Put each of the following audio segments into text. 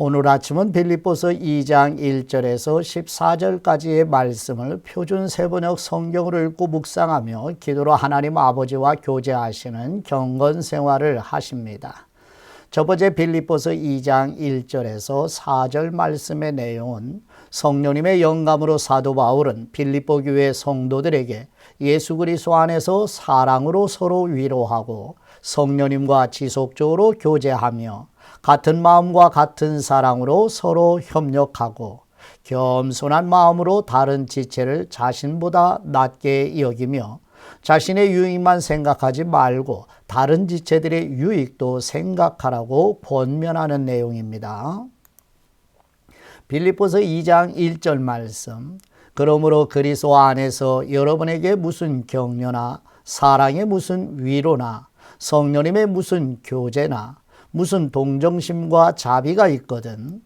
오늘 아침은 빌립보서 2장 1절에서 14절까지의 말씀을 표준 세번역 성경으로 읽고 묵상하며 기도로 하나님 아버지와 교제하시는 경건 생활을 하십니다. 첫 번째 빌립보서 2장 1절에서 4절 말씀의 내용은 성령님의 영감으로 사도 바울은 빌립보 교회 성도들에게 예수 그리스도 안에서 사랑으로 서로 위로하고 성령님과 지속적으로 교제하며 같은 마음과 같은 사랑으로 서로 협력하고 겸손한 마음으로 다른 지체를 자신보다 낮게 여기며 자신의 유익만 생각하지 말고 다른 지체들의 유익도 생각하라고 권면하는 내용입니다. 빌립보서 2장 1절 말씀. 그러므로 그리스도 안에서 여러분에게 무슨 격려나 사랑의 무슨 위로나 성령님의 무슨 교제나 무슨 동정심과 자비가 있거든.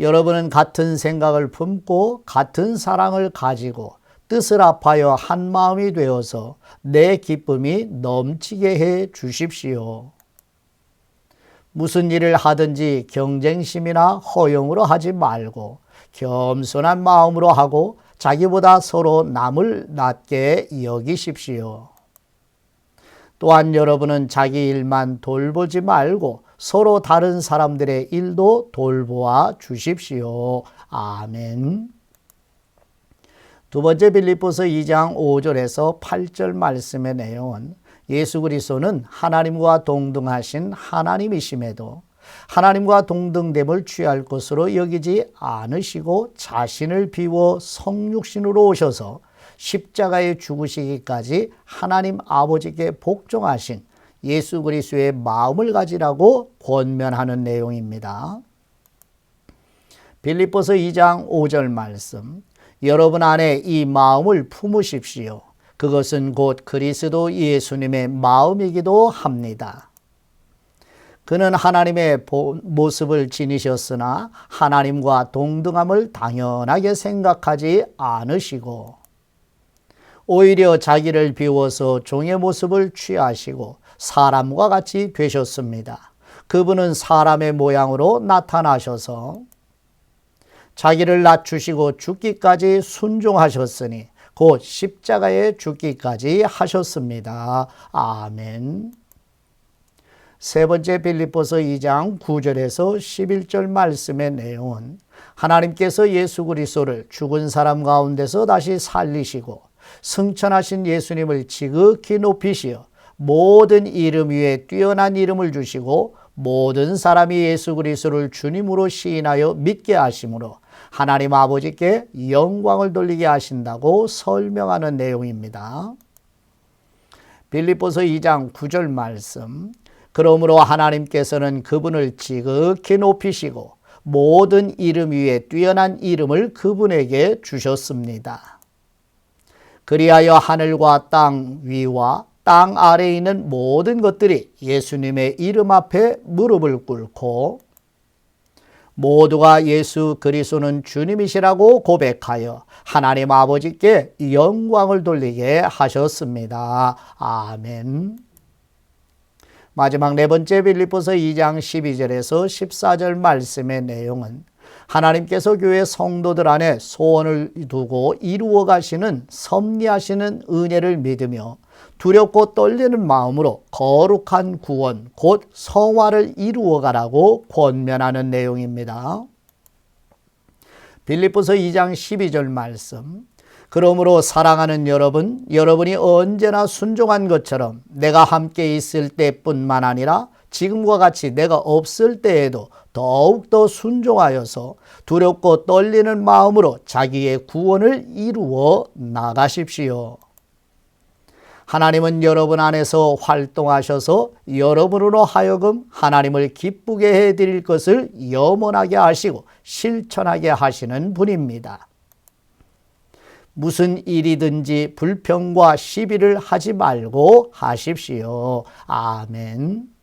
여러분은 같은 생각을 품고 같은 사랑을 가지고 뜻을 합하여 한 마음이 되어서 내 기쁨이 넘치게 해 주십시오. 무슨 일을 하든지 경쟁심이나 허용으로 하지 말고 겸손한 마음으로 하고 자기보다 서로 남을 낮게 여기십시오. 또한 여러분은 자기 일만 돌보지 말고 서로 다른 사람들의 일도 돌보아 주십시오. 아멘. 두 번째 빌립보서 2장 5절에서 8절 말씀의 내용은 예수 그리스도는 하나님과 동등하신 하나님이심에도 하나님과 동등됨을 취할 것으로 여기지 않으시고 자신을 비워 성육신으로 오셔서 십자가에 죽으시기까지 하나님 아버지께 복종하신 예수 그리스도의 마음을 가지라고 권면하는 내용입니다. 빌립보서 2장 5절 말씀. 여러분 안에 이 마음을 품으십시오. 그것은 곧 그리스도 예수님의 마음이기도 합니다. 그는 하나님의 모습을 지니셨으나 하나님과 동등함을 당연하게 생각하지 않으시고 오히려 자기를 비워서 종의 모습을 취하시고 사람과 같이 되셨습니다. 그분은 사람의 모양으로 나타나셔서 자기를 낮추시고 죽기까지 순종하셨으니 곧 십자가에 죽기까지 하셨습니다. 아멘. 세 번째 빌립보서 2장 9절에서 11절 말씀의 내용은 하나님께서 예수 그리스도를 죽은 사람 가운데서 다시 살리시고 승천하신 예수님을 지극히 높이시어 모든 이름 위에 뛰어난 이름을 주시고 모든 사람이 예수 그리스도를 주님으로 시인하여 믿게 하심으로 하나님 아버지께 영광을 돌리게 하신다고 설명하는 내용입니다. 빌립보서 2장 9절 말씀. 그러므로 하나님께서는 그분을 지극히 높이시고 모든 이름 위에 뛰어난 이름을 그분에게 주셨습니다. 그리하여 하늘과 땅 위와 땅 아래에 있는 모든 것들이 예수님의 이름 앞에 무릎을 꿇고 모두가 예수 그리스도는 주님이시라고 고백하여 하나님 아버지께 영광을 돌리게 하셨습니다. 아멘. 마지막 네 번째 빌립보서 2장 12절에서 14절 말씀의 내용은 하나님께서 교회 성도들 안에 소원을 두고 이루어 가시는 섭리하시는 은혜를 믿으며 두렵고 떨리는 마음으로 거룩한 구원, 곧 성화를 이루어 가라고 권면하는 내용입니다. 빌립보서 2장 12절 말씀. 그러므로 사랑하는 여러분, 여러분이 언제나 순종한 것처럼 내가 함께 있을 때뿐만 아니라 지금과 같이 내가 없을 때에도 더욱더 순종하여서 두렵고 떨리는 마음으로 자기의 구원을 이루어 나가십시오. 하나님은 여러분 안에서 활동하셔서 여러분으로 하여금 하나님을 기쁘게 해 드릴 것을 염원하게 하시고 실천하게 하시는 분입니다. 무슨 일이든지 불평과 시비를 하지 말고 하십시오. 아멘.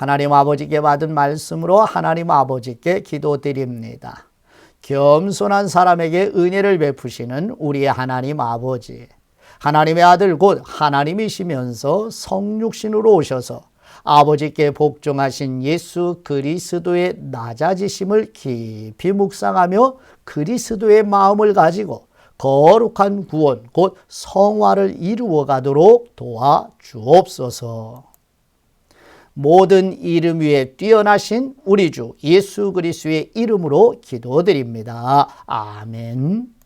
하나님 아버지께 받은 말씀으로 하나님 아버지께 기도드립니다. 겸손한 사람에게 은혜를 베푸시는 우리의 하나님 아버지. 하나님의 아들 곧 하나님이시면서 성육신으로 오셔서 아버지께 복종하신 예수 그리스도의 낮아지심을 깊이 묵상하며 그리스도의 마음을 가지고 거룩한 구원, 곧 성화를 이루어 가도록 도와 주옵소서. 모든 이름 위에 뛰어나신 우리 주 예수 그리스도의 이름으로 기도드립니다. 아멘.